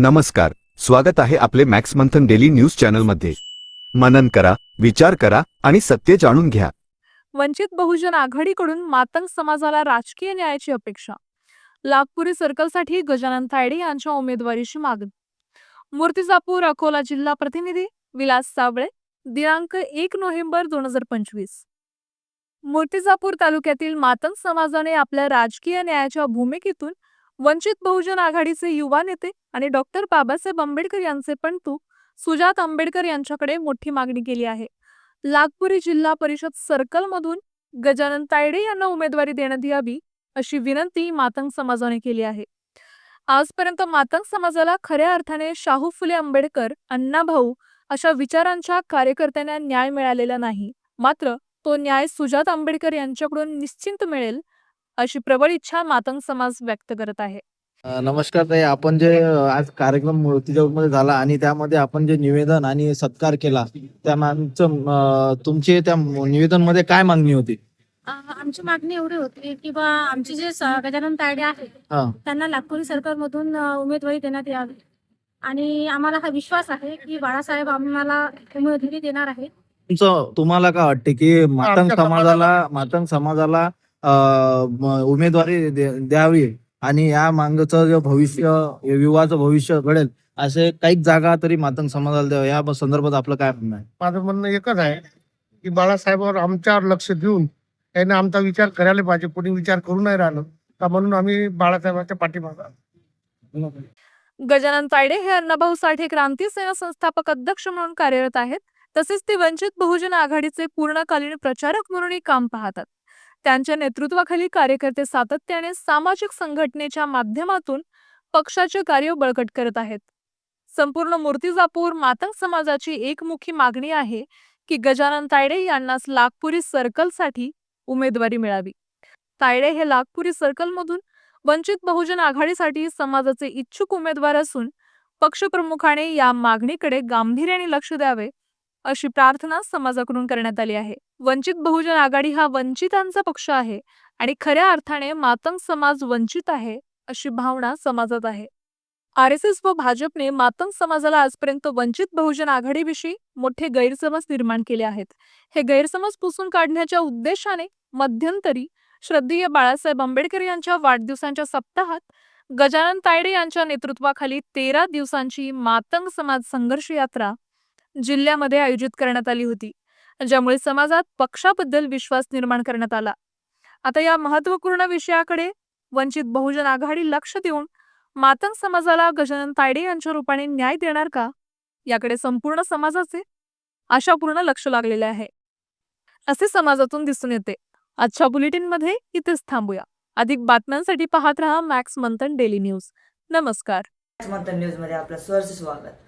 नमस्कार स्वागत आहे आपले मॅक्स मंथन डेली न्यूज चॅनलमध्ये. मनन करा विचार करा आणि सत्य जाणून घ्या. वंचित बहुजन आघाडीकडून मातंग समाजाला राजकीय न्यायाची अपेक्षा. लागपुरी सर्कलसाठी गजानन तायडे यांच्या उमेदवारीची मागणी. मूर्तिजापूर अकोला जिल्हा प्रतिनिधी विलास साबळे दिनांक एक नोव्हेंबर दोन हजार पंचवीस. मूर्तिजापूर तालुक्यातील मातंग समाजाने आपल्या राजकीय न्यायाच्या भूमिकेतून वंचित बहुजन आघाडीचे युवा नेते आणि डॉक्टर बाबासाहेब आंबेडकर यांचे पणतू सुजात आंबेडकर यांच्याकडे मोठी मागणी केली आहे. नागपुरी जिल्हा परिषद सर्कलमधून गजानन तायडे यांना उमेदवारी देण्यात यावी अशी विनंती मातंग समाजाने केली आहे. आजपर्यंत मातंग समाजाला खऱ्या अर्थाने शाहू फुले आंबेडकर अण्णाभाऊ अशा विचारांच्या कार्यकर्त्यांना न्याय मिळालेला नाही. मात्र तो न्याय सुजात आंबेडकर यांच्याकडून निश्चिंत मिळेल अशी प्रबळ इच्छा मातंग समाज व्यक्त करत आहे. नमस्कार ताई. आपण जे आज कार्यक्रममध्ये झाला आणि त्यामध्ये आपण जे निवेदन आणि सत्कार केला त्या मागचं तुमची त्या निवेदनमध्ये काय मागणी होती? आमची मागणी एवढी होती की बा आमचे जे स- गजानन तायडे आहेत हा. त्यांना नागपुरी सरकारमधून अ, उमेदवारी देण्यात यावी. आणि आम्हाला हा विश्वास आहे की बाळासाहेब आम्हाला उमेदवारी देणार आहे तुमचं तुम्हाला काय वाटते की मातंग समाजाला मातंग समाजाला उमेदवारी दे- द्यावी आणि या मागचं जे भविष्य युवाचं भविष्य घडेल असे काही जागा तरी मातंग समाजाला द्यावं. या संदर्भात आपलं काय म्हणणं आहे? माझं म्हणणं एकच आहे की बाळासाहेबांवर आमच्यावर लक्ष देऊन त्यांनी आमचा विचार करायला पाहिजे. कोणी विचार करू नाही राहिलं का म्हणून आम्ही बाळासाहेबांच्या पाठीमागा गजानन तायडे हे अण्णाभाऊ साठे क्रांती सेना संस्थापक अध्यक्ष म्हणून कार्यरत आहेत. तसेच ते वंचित बहुजन आघाडीचे पूर्णकालीन प्रचारक म्हणूनही काम पाहतात. त्यांच्या नेतृत्वाखाली कार्यकर्ते सातत्याने सामाजिक संघटनेच्या माध्यमातून पक्षाचे कार्य बळकट करत आहेत. संपूर्ण मूर्तिजापूर मातंग समाजाची एकमुखी मागणी आहे की गजानन तायडे यांनाच लाखपुरी सर्कलसाठी उमेदवारी मिळावी. तायडे हे लाखपुरी सर्कलमधून वंचित बहुजन आघाडीसाठी समाजाचे इच्छुक उमेदवार असून पक्षप्रमुखाने या मागणीकडे गांभीर्याने लक्ष द्यावे अशी प्रार्थना समाजाकडून करण्यात आली आहे. वंचित बहुजन आघाडी हा वंचितांचा पक्ष आहे आणि खऱ्या अर्थाने मातंग समाज वंचित आहे अशी भावना समाजात आहे. आर एस एस व भाजपने मातंग समाजाला आजपर्यंत वंचित बहुजन आघाडीविषयी मोठे गैरसमज निर्माण केले आहेत. हे गैरसमज पुसून काढण्याच्या उद्देशाने मध्यंतरी श्रद्धेय बाळासाहेब आंबेडकर यांच्या वाढदिवसांच्या सप्ताहात गजानन तायडे यांच्या नेतृत्वाखाली तेरा दिवसांची मातंग समाज संघर्ष यात्रा जिल्ह्यामध्ये आयोजित करण्यात आली होती ज्यामुळे समाजात पक्षाबद्दल विश्वास निर्माण करण्यात आला. आता या महत्त्वपूर्ण विषयाकडे वंचित बहुजन आघाडी लक्ष देऊन मातंग समाजाला गजानन तायडे यांच्या रूपाने न्याय देणार का? याकडे संपूर्ण समाजाचे आशापूर्ण लक्ष लागलेले आहे. असे समाजातून दिसून येते. आजच्या बुलेटिनमध्ये इथेच थांबूया. अधिक बातम्यांसाठी पाहत रहा मॅक्स मंथन डेली न्यूज. नमस्कार. मंथन न्यूजमध्ये आपलं स्वागत.